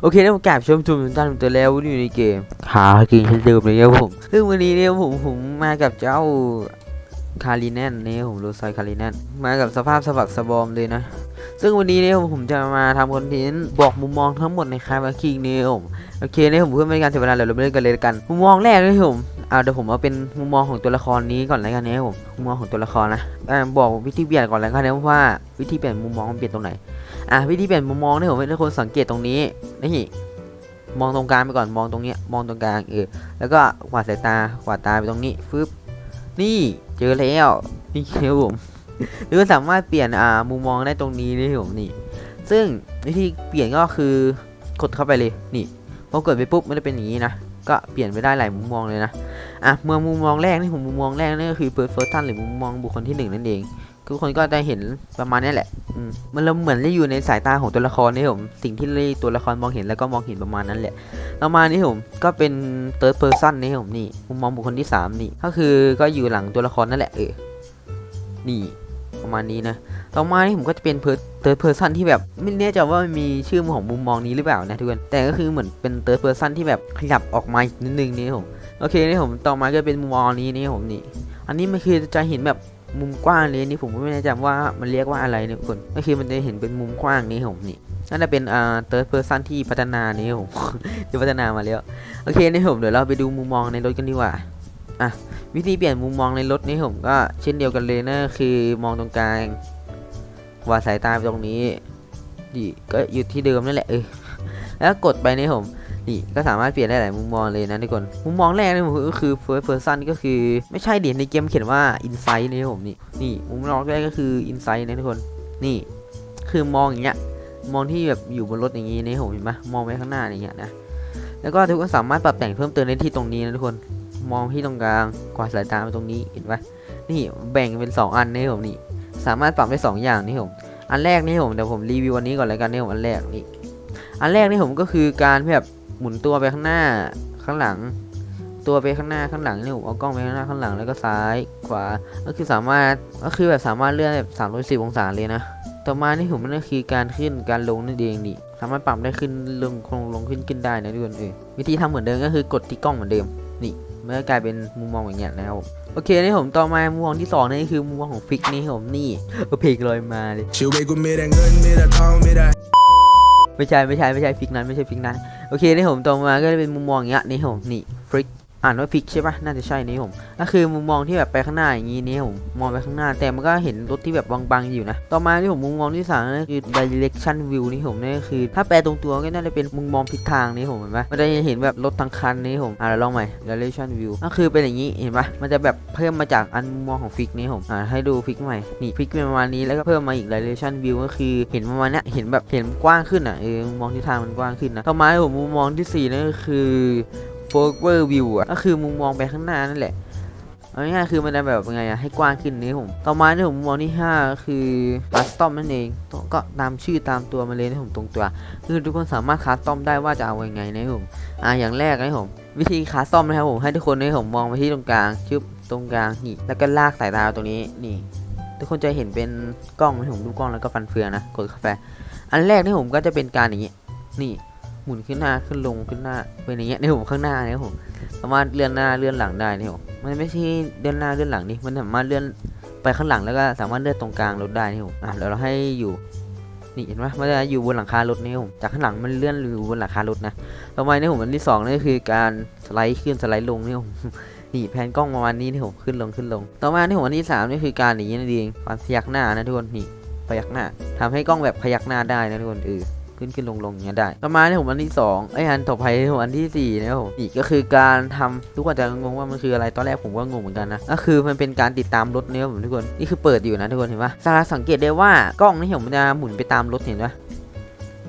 โอเคแล้วผมกราบชมชมทุกท่านตัวแล้วอยู่ในเกมหากินเช่นเดิมเลยครับผมซึ่งวันนี้เนี่ยผมผมมากับเจ้าคาริแนนเนี่ยผมโรซอยคาริแนนมากับสภาพสะบักสะบอมเลยนะ ซึ่งวันนี้เนี่ยผมจะมาทำคอนเทนต์บอกมุมมองทั้งหมดในคาร์บาคิงเนี่ยผมโอเคเนี่ยผมเพื่อไม่การเสียเวลาเดี๋ยวเราไปเล่นกันเลยกัน มุมมองแรกเลยผมเอาเดี๋ยวผมเอาเป็นมุมมองของตัวละครนี้ก่อนแล้วกันเนี่ยผมมุมมองของตัวละครนะอ่บอกวิธีเปลี่ยนก่อนแล้วกันนะว่าวิธีเปลี่ยนมุมมองมันเปลี่ยนตรงไหน อะวิธีเปลี่ยนมุมมองเนี่ยผมให้ทุกคนสังเกตตรงนี้นี่มองตรงกลางไปก่อนมองตรงเนี้ยมองตรงกลางเออแล้วก็กวาดสายตากวาดตาไปตรงนี้ฟึบนี่เจอแล้วนี่ครับผมหรือสามารถเปลี่ยนอ่ามุมมองได้ตรงนี้นี่ผมนี่ ซึ่งวิธีเปลี่ยนก็คือกดเข้าไปเลยนี่พอกดไปปุ๊บมันจะเป็นอย่างนี้นะก็เปลี่ยนไปได้หลายมุมมองเลยนะอะเมื่อมุมมองแรกนี่ผมมุมมองแรกนี่ก็คือ first person หรือมุมมองบุคคลที่หนึ่งนั่นเองทุกคนก็จะเห็นประมาณนี้แหละ มันเราเหมือนได้อยู่ในสายตาของตัวละครนี่ผมสิ่งที่ตัวละครมองเห็นแล้วก็มองเห็นประมาณนั้นแหละต่อมานี่ผมก็เป็น third person นี่ผมนี่มุมมองบุคคลที่สามนี่ก็คือก็อยู่หลังตัวละครนั่นแหละเออนี่ประมาณนี้นะ ต่อมานี่ผมก็จะเป็น third person ที่แบบไม่แน่ใจว่ามันมีชื่อของมุมมองนี้หรือเปล่านะทุกคน แต่ก็คือเหมือนเป็น third person ที่แบบขยับออกมาอีกนิดนึงนี่ผม โอเคนี่ผมต่อมาก็เป็นมุมมองนี้นี่ผมนี่ อันนี้มันคือจะเห็นแบบ มุมกว้างเลยนี่ผมก็ไม่แน่ใจว่ามันเรียกว่าอะไรเนี่ยทุกคนก็คือมันจะเห็นเป็นมุมกว้างนี้ผมนี่น่าจะเป็นอ่า third person ที่พัฒนานี่ผมที่พัฒนามาแล้วโอเคนี่ผมเดี๋ยวเราไปดูมุมมองในรถกันดีกว่าอะวิธีเปลี่ยนมุมมองในรถนี่ผมก็เช่นเดียวกันเลยนะคือมองตรงกลางวาดสายตาไปตรงนี้ดีก็อยู่ที่เดิมนั่นแหละเออแล้วกดไปนี่ผม นี่ก็สามารถเปลี่ยนได้หลายมุมมองเลยนะทุกคน มุมมองแรกนี่ผมก็คือ first person ก็คือไม่ใช่เดิในเกมเขียนว่า insight นี่ผมนี่นี่มุมมองแรกก็คือ insight นะทุกคนนี่คือมองอย่างเงี้ยมองที่แบบอยู่บนรถอย่างงี้นี่ผมเห็นปะมองไปข้างหน้าอย่างเงี้ยนะแล้วก็ทุกคนสามารถปรับแต่งเพิ่มเติมได้ที่ตรงนี้นะทุกคนมองที่ตรงกลางกวาดสายตาไปตรงนี้เห็นปะนี่แบ่งเป็น 2 อันนี่ผมนี่สามารถปรับได้สองอย่างนี่ผมอันแรกนี่ผมเดี๋ยวผมรีวิวอันนี้ก่อนเลยกันนี่ผมอันแรกนี่อันแรกนี่ผมก็คือการแบบ หมุนตัวไปข้างหน้าข้างหลัง ตัวไปข้างหน้าข้างหลังนี่ผมเอากล้องไปข้างหน้าข้างหลังแล้วก็ซ้ายขวาก็คือสามารถก็คือแบบสามารถเลื่อนแบบสามร้อยสิบองศาเลยนะต่อมานี่ผมนั่นคือการขึ้นการลงนั่นเองนี่สามารถปรับได้ขึ้นลงลงลงขึ้นขึ้นได้นะทุกคนเออวิธีทำเหมือนเดิมก็คือกดที่กล้องเหมือนเดิมนี่มันก็กลายเป็นมุมมองอย่างเงี้ยนะครับผมโอเคนี่ผมต่อมามุมมองที่สองนี่คือมุมมองของฟิกนี่ครับผมนี่เออเพลงลอยมาเลยชิวเบกูมีแต่เงินมีแต่ทองมีแต่ไม่ใช่ไม่ใช่ไม่ใช่ฟิกนั้นไม่ใช่ฟิกนั้น โอเคนี่ผมตรงมาก็จะเป็นมุมมองอย่างเงี้ยนี่ผมนี่ฟลิก อ่านว่าฟิกใช่ปะน่าจะใช่นี่ผมก็คือมุมมองที่แบบไปข้างหน้าอย่างงี้นี่ผมมองไปข้างหน้า แต่มันก็เห็นรถที่แบบบางๆอยู่นะ ต่อมาที่ผมมุมมองที่สามก็คือ direction view นี่ผมนี่ก็คือ ถ้าแปลตรงตัวก็น่าจะเป็นมุมมองทิศทางนี่ผมเห็นปะมันจะเห็นแบบรถทั้งคันนี่ผมอ่าลองใหม่ direction view ก็คือเป็นอย่างนี้เห็นปะมันจะแบบเพิ่มมาจากอันมุมมองของฟิกนี่ผมอ่าให้ดูฟิกใหม่นี่ฟิกเป็นประมาณนี้แล้วก็เพิ่มมาอีก direction view ก็คือเห็นประมาณนี้เห็นแบบเห็นกว้างขึ้นอะเออมุมมองทิศทางมันกว้างขึ้นนะต่อมาที่ผมมุมมองที่สี่นั่นก็คือ forward view อะก็คือมุมมองไปข้างหน้านั่นแหละเอาง่ายๆคือมันจะแบบยังไงอะให้กว้างขึ้นนี่ผมต่อมาที่ผมมุมมองที่ห้าก็คือ custom นั่นเองก็ตามชื่อตามตัวมาเลยนะผมตรงตัว คือทุกคนสามารถคัสตอมได้ว่าจะเอายังไงนะผมอ่าอย่างแรกนะผมวิธีคัสตอมนะครับผมให้ทุกคนให้ผมมองไปที่ตรงกลางชึบตรงกลางนี่แล้วก็ลากสายตาตรงนี้นี่ ทุกคนจะเห็นเป็นกล้องนะผมดูกล้องแล้วก็ฟันเฟืองนะกดเข้าไปอันแรกนี่ผมก็จะเป็นการอย่างนี้นี่ มุนขึ้นหน้าขึ้นลงขึ้นหน้าเป็นอย่างเงี้ยในผมข้างหน้าเนี่ยผมสามารถเลื่อนหน้าเลื่อนหลังได้นี่ผมมันไม่ใช่เลื่อนหน้าเลื่อนหลังนี่มันสามารถเลื่อนไปข้างหลังแล้วก็สามารถเลื่อนตรงกลางรถได้นี่ผมอะเดี๋ยวเราให้อยู่นี่เห็นไหมมันจะอยู่บนหลังคารถนี่ผมจากข้างหลังมันเลื่อนอยู่บนหลังคารถนะต่อมาเนี่ผมอันที่สองนี่คือการสไลด์ขึ้นสไลด์ลงนี่ผมนี่แผนกล้องประมาณนี้นี่ผมขึ้นลงขึ้นลง ต่อมาที่ผมอันที่สามนี่คือการอย่างนี้นั่นเองการพยักหน้านะทุกคนนี่พยักหน้าทำให้กล้องแบบพยักหน้าได้นะทุกคนเออ ขึ้นขึ้นลงลงอย่างเงี้ยได้ต่อมาที่ผมอันที่สองไอ้อันต่อไปที่ผมอันที่สี่นะครับผมอีกก็คือการทำทุกคนจะงงว่ามันคืออะไรตอนแรกผมก็งงเหมือนกันนะก็คือมันเป็นการติดตามรถเนี่ยผมทุกคนนี่คือเปิดอยู่นะทุกคนเห็นปะสามารถสังเกตได้ว่ากล้องนี่ผมมันจะหมุนไปตามรถเห็นปะ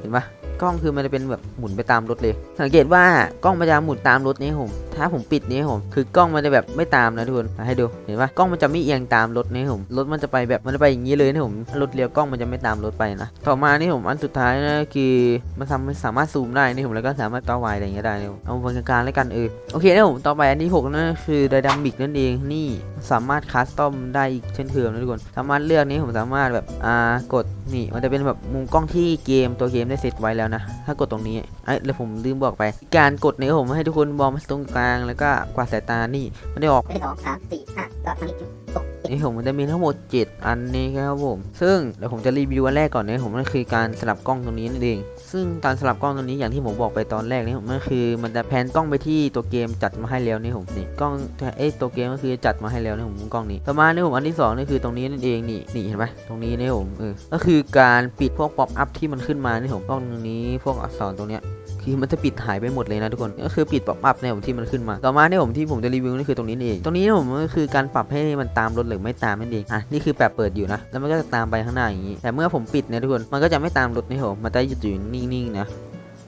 เห็นปะ กล้องคือมันจะเป็นแบบหมุนไปตามรถเลย สังเกตว่ากล้องมันจะหมุนตามรถนี้ผม ถ้าผมปิดนี้ผม คือกล้องมันจะแบบไม่ตามนะทุกคนให้ดู เห็นปะกล้องมันจะไม่เอียงตามรถนี้ผม รถมันจะไปแบบมันจะไปอย่างนี้เลยนะผม รถเลี้ยวกล้องมันจะไม่ตามรถไปนะ ต่อมานี่ผมอันสุดท้ายนะคือมันทำมันสามารถซูมได้นี่ผมแล้วก็สามารถต่อไวอะไรอย่างเงี้ยได้นะผมเอาบนกลางๆแล้วกันเออ โอเคนะผมต่อไปอันที่หกนั่นคือไดนามิกนั่นเองนี่สามารถคัสตอมได้อีกเช่นเคยนะทุกคน สามารถเลือกนี้ผมสามารถแบบอ่ากดนี่มันจะเป็นแบบมุมกล้องที่เกมตัวเกมได้เซตไว้แล้วแล้วนะ ถ้ากดตรงนี้ไอ้แล้วผมลืมบอกไป การกดเนี่ยผมให้ทุกคนมองมาตรงกลางแล้วก็กวาดสายตานี่มันได้ออกไม่ได้สองสามสี่ห้าก็ทางนี้จุดตก นี่ผมมันจะมีทั้งหมด 7 อันนี้ครับผม ซึ่งเดี๋ยวผมจะรีวิวอันแรกก่อนนะผมนั่นคือการสลับกล้องตรงนี้นั่นเอง ซึ่งการสลับกล้องตรงนี้อย่างที่ผมบอกไปตอนแรกนี่ผมนั่นคือ มันจะแพนกล้องไปที่ตัวเกมจัดมาให้แล้วนี่ผมนี่กล้องเอ้ตัวเกมก็คือจัดมาให้แล้วนี่ผมกล้องนี้ต่อมานี่ผมอันที่สองนี่คือตรงนี้นั่นเองนี่นี่เห็นไหมตรงนี้นี่ผมเออก็คือการปิดพวกป๊อปอัพที่มันขึ้นมานี่ผมกล้องตรงนี้พวกอักษรตรงเนี้ย คือมันจะปิดหายไปหมดเลยนะทุกคน ก็คือปิดป๊อปอัพเนี่ยผมที่มันขึ้นมา ต่อมาเนี่ยผมที่ผมจะรีวิวนี่คือตรงนี้เอง ตรงนี้เนี่ยผมก็คือการปรับให้มันตามรถหรือไม่ตามนั่นเอง อะนี่คือแบบเปิดอยู่นะ แล้วมันก็จะตามไปข้างหน้าอย่างนี้ แต่เมื่อผมปิดเนี่ยทุกคน มันก็จะไม่ตามรถนี่ผมมันจะหยุดอยู่นิ่งๆนะ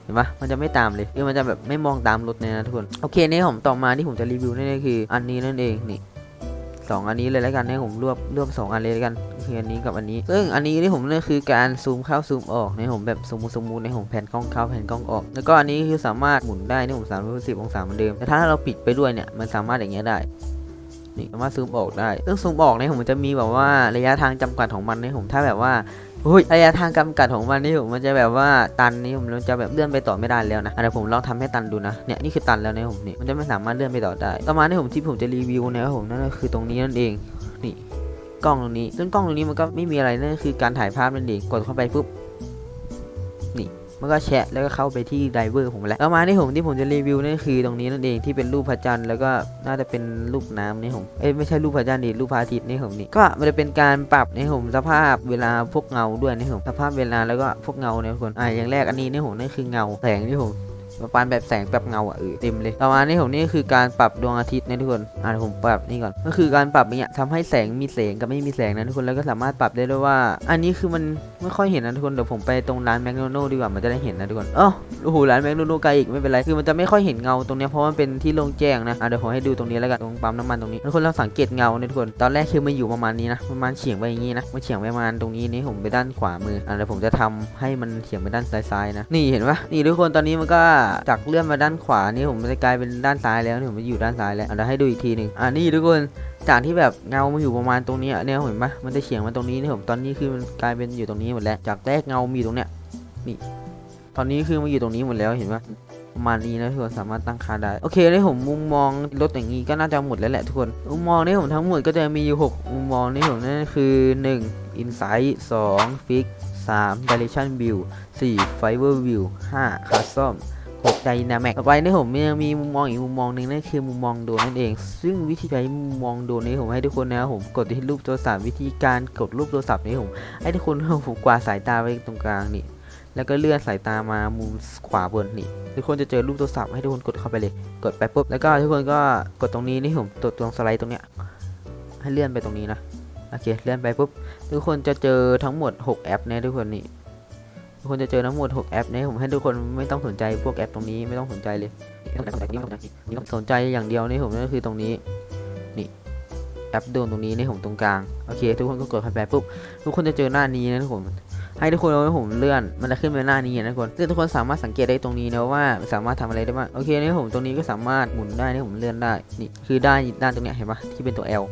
เห็นปะมันจะไม่ตามเลยคือมันจะแบบไม่มองตามรถเนี่ยนะทุกคน โอเคนี่ผมต่อมาที่ผมจะรีวิวนี่คือ อันนี้นั่นเองนี่ สองอันนี้เลยแล้วกันในผมรวบรวบสองอันเลยแล้วกันคืออันนี้กับอันนี้ ซึ่งอันนี้ที่ผมเนี่ยคือการซูมเข้าซูมออกในผมแบบซูมซูมในผมแผ่นกล้องเข้าแผ่นกล้องออก แล้วก็อันนี้คือสามารถหมุนได้ในผมสามร้อยสิบองศาเหมือนเดิมแต่ถ้าเราปิดไปด้วยเนี่ยมันสามารถอย่างเงี้ยได้นี่สามารถซูมออกได้ซึ่งซูมออกเนี่ยผมจะมีแบบว่าระยะทางจำกัดของมันในผมถ้าแบบว่า เฮ้ยระยะทางกำกัดของมันนี่ผมมันจะแบบว่าตันนี่ผมมันจะแบบเลื่อนไปต่อไม่ได้แล้วนะอะเดี๋ยวผมลองทำให้ตันดูนะเนี่ยนี่คือตันแล้วเนี่ยผมนี่มันจะไม่สามารถเลื่อนไปต่อได้ต่อมาที่ผมที่ผมจะรีวิวเนี่ยครับผมนั่นก็คือตรงนี้นั่นเองนี่กล้องตรงนี้ซึ่งกล้องตรงนี้มันก็ไม่มีอะไรนั่นคือการถ่ายภาพนั่นเองกดเข้าไปปุ๊บ มันก็แชะแล้วก็เข้าไปที่ไดเวอร์ผมแล้วแล้วมาที่ผมที่ผมจะรีวิวนั่นคือตรงนี้นั่นเองที่เป็นรูปพระจันทร์แล้วก็น่าจะเป็นรูปน้ำนี่ผมเอ้ยไม่ใช่รูปพระจันทร์ดิรูปพระอาทิตย์นี่ผมนี่ก็มันจะเป็นการปรับในผมสภาพเวลาพวกเงาด้วยนี่ผมสภาพเวลาแล้วก็พวกเงาเนี่ยทุกคนอ่าอย่างแรกอันนี้นี่ผมนั่นคือเงาแสงที่ผมประมาณแบบแสงแบบเงาอะเออเต็มเลยต่อมานี่ผมนี่คือการปรับดวงอาทิตย์นะทุกคนอ่าผมปรับนี่ก่อนก็คือการปรับอย่างเงี้ยทำให้แสงมีแสงกับไม่มีแสงนะทุกคนแล้วก็สามารถปรับได้ด้วยว่า อันนี้คือมัน ไม่ค่อยเห็นนะทุกคนเดี๋ยวผมไปตรงร้านแมคโนโนดีกว่ามันจะได้เห็นนะทุกคนอ๋อโอ้โหร้านแมคโนโนไกลอีกไม่เป็นไรคือมันจะไม่ค่อยเห็นเงาตรงนี้เพราะมันเป็นที่โล่งแจ้งนะอะเดี๋ยวผมให้ดูตรงนี้แล้วกันตรงปั๊มน้ำมันตรงนี้ทุกคนเราสังเกตเงาเนี่ยทุกคนตอนแรกคือมันอยู่ประมาณนี้นะประมาณเฉียงไปอย่างนี้นะมันเฉียงไปประมาณตรงนี้นี่ผมไปด้านขวามืออะเดี๋ยวผมจะทำให้มันเฉียงไปด้านซ้ายๆนะนี่เห็นปะนี่ทุกคนตอนนี้มันก็จากเลื่อนมาด้านขวานี่ผมจะกลายเป็นด้านซ้ายแล้วนี่ผมมันอยู่ด้านซ้ายแล้วเดี๋ยวให้ดูอีกทีหนึ่งอะนี่ทุกคน จากที่แบบเงามันอยู่ประมาณตรงนี้เนี่ยเห็นปะมันจะเฉียงมาตรงนี้นี่ผมตอนนี้คือมันกลายเป็นอยู่ตรงนี้หมดแล้ว จากแรกเงามีตรงเนี้ยนี่ตอนนี้คือมันอยู่ตรงนี้หมดแล้วเห็นปะประมาณนี้นะทุกคนสามารถตั้งค่าได้โอเคนี่ผมมุมมองรถอย่างนี้ก็น่าจะหมดแล้วแหละทุกคนมุมมองนี่ผมทั้งหมดก็จะมีอยู่หกมุมมองนี่ผมนั่นคือ 1 Insight 2 Fix 3 Direction View 4 Fiber View 5 Custom 6 Dynamic ต่อไปนี่ผมยังมีมุมมองอีกมุมมองหนึ่งนั่นคือมุมมองโดนนั่นเอง ซึ่งวิธีใช้มุมมองโดนนี้ผมให้ทุกคนนะผมกดที่รูปโทรศัพท์วิธีการกดรูปโทรศัพท์นี้ผมให้ทุกคนผมกวาดสายตาไปตรงกลางนี่แล้วก็เลื่อนสายตามามุมขวาบนนี่ทุกคนจะเจอรูปโทรศัพท์ให้ทุกคนกดเข้าไปเลย กดไปปุ๊บแล้วก็ทุกคนก็กดตรงนี้นี่ผมกดตรงสไลด์ตรงเนี้ยให้เลื่อนไปตรงนี้นะโอเคเลื่อนไปปุ๊บทุกคนจะเจอทั้งหมด 6 แอปนะทุกคนนี่ ทุกคนจะเจอทั้งหมด 6 แอปนะผมให้ทุกคนไม่ต้องสนใจพวกแอปตรงนี้ไม่ต้องสนใจเลยสนใจอย่างเดียวนี่ผมก็คือตรงนี้นี่แอปโดนตรงนี้นี่ผมตรงกลางโอเค ทุกคนก็กดเข้าไปปุ๊บทุกคนจะเจอหน้านี้นะทุกคนให้ทุกคนเอาไว้ผมเลื่อนมันจะขึ้นไปหน้านี้นะทุกคนซึ่งทุกคนสามารถสังเกตได้ตรงนี้นะว่าสามารถทำอะไรได้บ้างโอเคนี่ผมตรงนี้ก็สามารถหมุนได้นี่ผมเลื่อนได้นี่คือด้านด้านตรงเนี้ยเห็นปะที่เป็นตัว L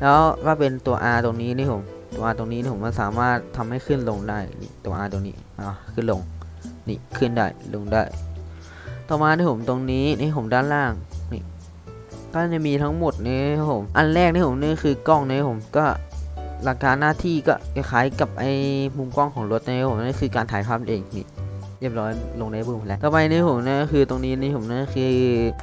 แล้วก็เป็นตัว R ตรงนี้นี่ผม ตัว R ตรงนี้นี่ผมมันสามารถทำให้ขึ้นลงได้นี่ตัว R ตรงนี้อ่าขึ้นลงนี่ขึ้นได้ลงได้ ต่อมาที่ผมตรงนี้นี่ผมด้านล่างนี่ก็จะมีทั้งหมดนี่ผมอันแรกที่ผมนี่คือกล้องนี่ผมก็หลักการหน้าที่ก็คล้ายกับไอ้มุมกล้องของรถนี่ผมนั่นคือการถ่ายภาพเองนี่ เรียบร้อยลงในบูมแล้วต่อไปนี่ผมนะคือตรงนี้นี่ผมนะคือ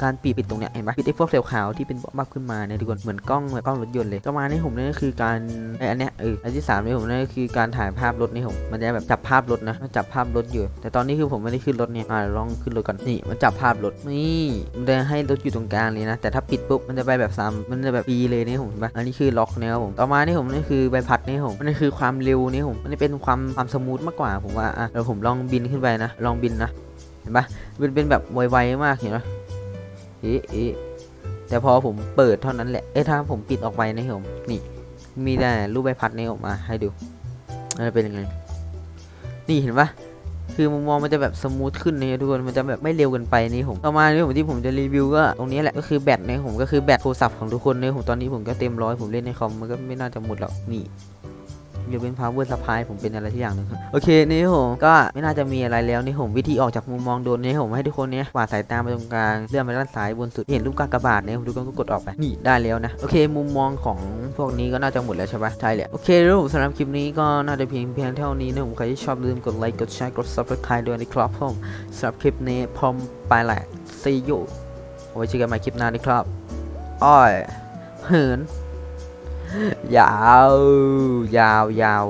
การปิดปิดตรงเนี้ยเห็นปะปิดไอ้พวกเซลล์ขาวที่เป็นบับขึ้นมาเนี่ยทุกคนเหมือนกล้องแบบกล้องรถยนต์เลยต่อมานี่ผมนั่นคือการไอ้อันเนี้ยเอออันที่สามนี่ผมนั่นคือการถ่ายภาพรถนี่ผมมันจะแบบจับภาพรถนะมันจับภาพรถอยู่ แต่ตอนนี้คือผมไม่ได้ขึ้นรถเนี่ยอ่าลองขึ้นรถก่อนนี่มันจับภาพรถนี่มันจะให้รถอยู่ตรงกลางเลยนะ แต่ถ้าปิดปุ๊บมันจะไปแบบซ้ำมันจะแบบปีเลยนี่ผมเห็นปะอันนี้คือล็อกนะครับผมต่อมานี่ผมนี่คือใบพัดนี่ผมมันคือความเร็วนี่ผมมันจะเป็นความความสมูทมากกว่าผมว่าอะเดี๋ยวผมลองบินขึ้นไปนะลองบินนะเห็นปะมันเป็นแบบไวๆมากเห็นปะเอ๊ะเอ๊ะแต่พอผมเปิดเท่านั้นแหละเอ้ถ้าผมปิดออกไปนะผมนี่ มีแต่รูปใบพัดนี้ออกมาให้ดูมันจะเป็นยังไงนี่เห็นปะคือมุมมองมันจะแบบสมูทขึ้นนะทุกคน มันจะแบบไม่เร็วเกินไปนี่ผมต่อมานี่ผมที่ผมจะรีวิวก็ตรงนี้แหละ ก็คือแบตนะผมก็คือแบตโทรศัพท์ของทุกคนเนี่ยผมตอนนี้ผมก็เต็มร้อยผมเล่นในคอมมันก็ไม่น่าจะหมดหรอก นี่ ยกเว้น power supply ผมเป็นอะไรที่อย่างหนึ่งครับโอเคนี่ผมก็ไม่น่าจะมีอะไรแล้วนี่ผมวิธีออกจากมุมมองโดนนี่ผมให้ทุกคนเนี่ยกวาดสายตาไปตรงกลางเลื่อนไปด้านซ้ายบนสุดเห็นรูปกากบาทเนี่ยทุกคนก็กดออกไปนี่ได้แล้วนะโอเค มุมมองของพวกนี้ก็น่าจะหมดแล้วใช่ปะใช่แหละโอเคแล้วผมสำหรับคลิปนี้ก็น่าจะเพียงเพียงเท่านี้นะผมใครที่ชอบลืมกดไลค์กดแชร์กด subscribe ด้วยนะครับผมสำหรับคลิปนี้พร้อมไปแหละ see you ไว้เจอกันใหม่คลิปหน้านะครับอ้อยเหิน ยาวยาว